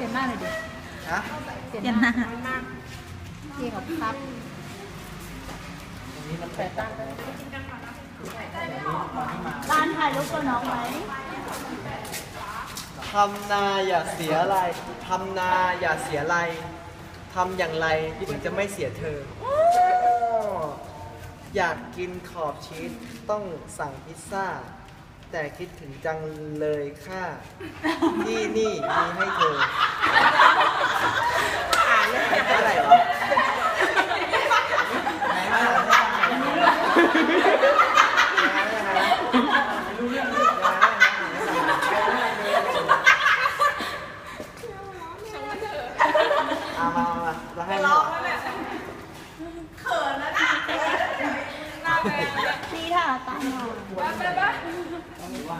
ลี่ยนหน้าหน่อยดิฮะเปลี่ยนหน้าพี่กับครับตรงนี้มันเป็นตั้งร้านถ่ายรูปกับน้องไหมทำนาอย่าเสียอะไรทำนาอย่าเสียอะไรทำอย่างไรถึงจะไม่เสียเธอ อยากกินขอบชีสต้องสั่งพิซซ่า แต่คิดถึงจังเลยค่ะที่นี่มีให้เธอ อ่านเลยอะไรวะไหนมาอ่านให้ฟังหน่อยยังไงยังไงรู้เรื่องยังไงเอามามามาเราให้ร้อง นี่ค่ะตามมา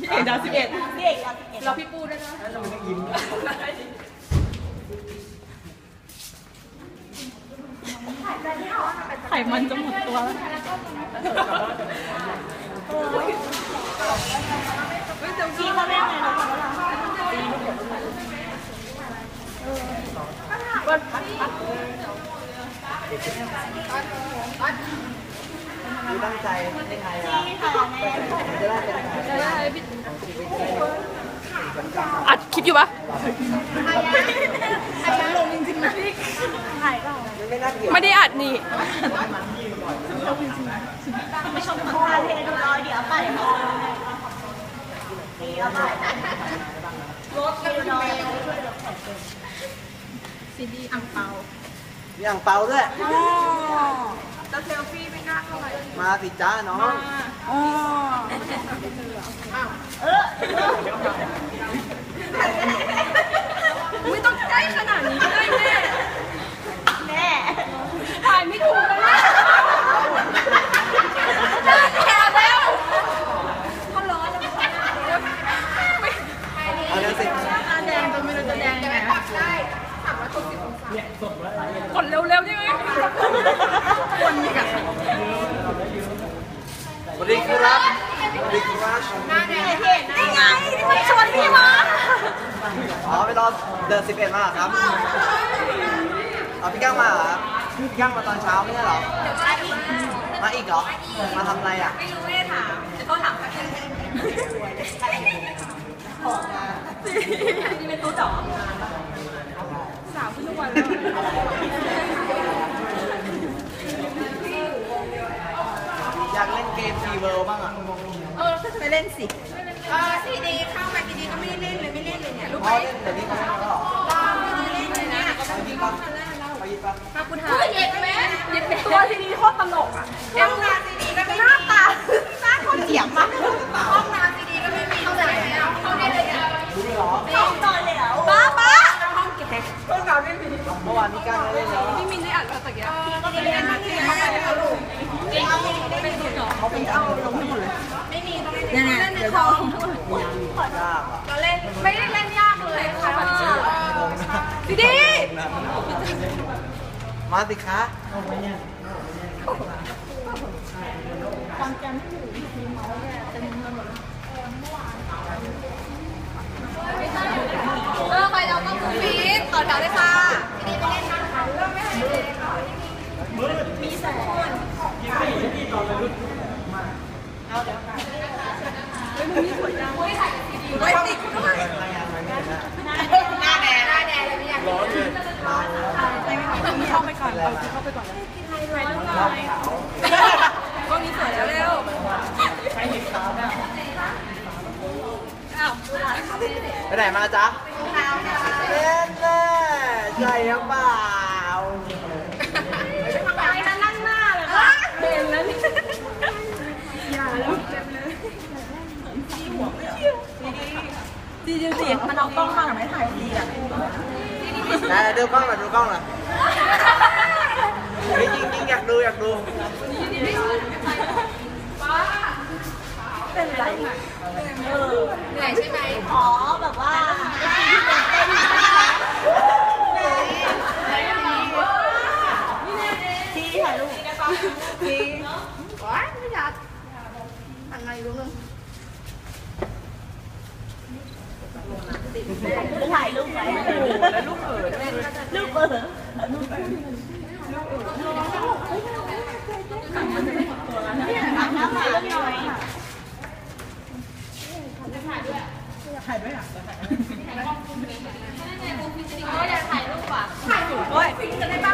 พี่เอกดาวสิบเอ็ดพี่เอกดาวสิบเอ็ดเราพี่ปูด้วยนะแล้วเราไม่ต้องยิ้มไขมันจะหมดตัวแล้วพี่เขาเล่นไงเราทำแล้วคื อตั้งใจให้ไทยอะพี่ถ่ายแน่มันจะได้เป็นไทยได้อัดคลิปอยู่ปะถ่ายเปล่ามันไม่น่าเกลียดไม่ได้อัดนี่ไม่ชมของถ่ายเพลงดูร้อยเดี๋ยวไปนี่เอาไปรถดูน้อยซีดีอังเปามีอ่างเปาด้วย จะเซลฟี่ไม่กล้าเข้าไปมาสิจ้าน้องอ๋อ เออ ไม่ต้องใกล้ขนาดนี้ก็ได้แม่ แม่ ถ่ายไม่ถูกแล้วนะหน้าแก่แล้วเขาร้อนแล้ว เอาเร็วสิ ตาแดงก็ไม่รู้จะแดงยังไง กดเร็วๆได้ไหม คนอีกอะ สวัสดีครับสวัสดีครับ นี่ไงที่มันชวนพี่มา อ๋อไปรอ เดินสิบเอ็ดมาเหรอครับเอาพี่ก้างมาเหรอครับพี่ก้างมาตอนเช้าไม่ใช่เหรอมาอีกเหรอ มาทำอะไรอะสาวขึ้นทุกวันแล้วอยากเล่นเกมฟีเวิลบ้างอะไปเล่นสิ เออซีดีเข้ามาซีดีก็ไม่ได้เล่นเลยไม่เล่นเลยเนี่ยลูกอ๋อเล่นเดี๋ยวนี้เขาเล่นแล้หรอไม่ได้เล่นเลยนะไปยิงปะไปยิงปะมาคุณหาเย็นแม่เย็นแม่ตัวทีนี้โคตรตลกอะห้องน้ำ เมื่อวานพี่ก้างเล่นแล้วพี่มินได้อัดมาตะกี้ก็ไม่ได้ที่เขาไปแล้วลูกเขาเป็นเอาลงทั้หมดเลย ไม่มีต้องเนี่ยเนี่ยเดี๋ยวเขายากอะเราเล่นไม่ได้เล่นยากเลยค่ะดีดีมาสิคะความจำที่อยู่ที่ทีมเขาเนี่ยเต็มเมืองหมดเลย เออไปเราต้องคุณฟีดต่อแถวเลยค่ะซีดีไปเล่นนะเริ่มไม่ให้เลยค่ะ มีสองคน ไว้ติดคุณด้วยหน้าแดงหน้าแดงเลยเนี่ย ร้อนเลย เข้าไปก่อนเอาเข้าไปก่อนเลยกล้องนี้สวยแล้วเร็วไปไหนมาจ๊ะเล่นแน่ใจหรือเปล่าไปนั่งหน้าเลยค่ะเป็นแล้วนี่ดีจริงๆมันเอากล้องมาหรือไม่ถ่ายดีอะซีดีไหนๆดูกล้องหน่อยดูกล้องหน่อย ยจริงจริงๆอยากดูอยากดูเป็นไรเออเหนื่อยใช่ไหมขอแบบว่าที่เป็นเต้นนะคะที่ถ่ายรูปที่ว้ายไม่อยากทำไงรู้นึงจะถ่ายรูปไว้แล้วลูกเอ๋ลูกเอ๋ลูกเอ๋น้ำถ่ายรูปหน่อย ก็อยากถ่ายรูปอะโอ้ยเอ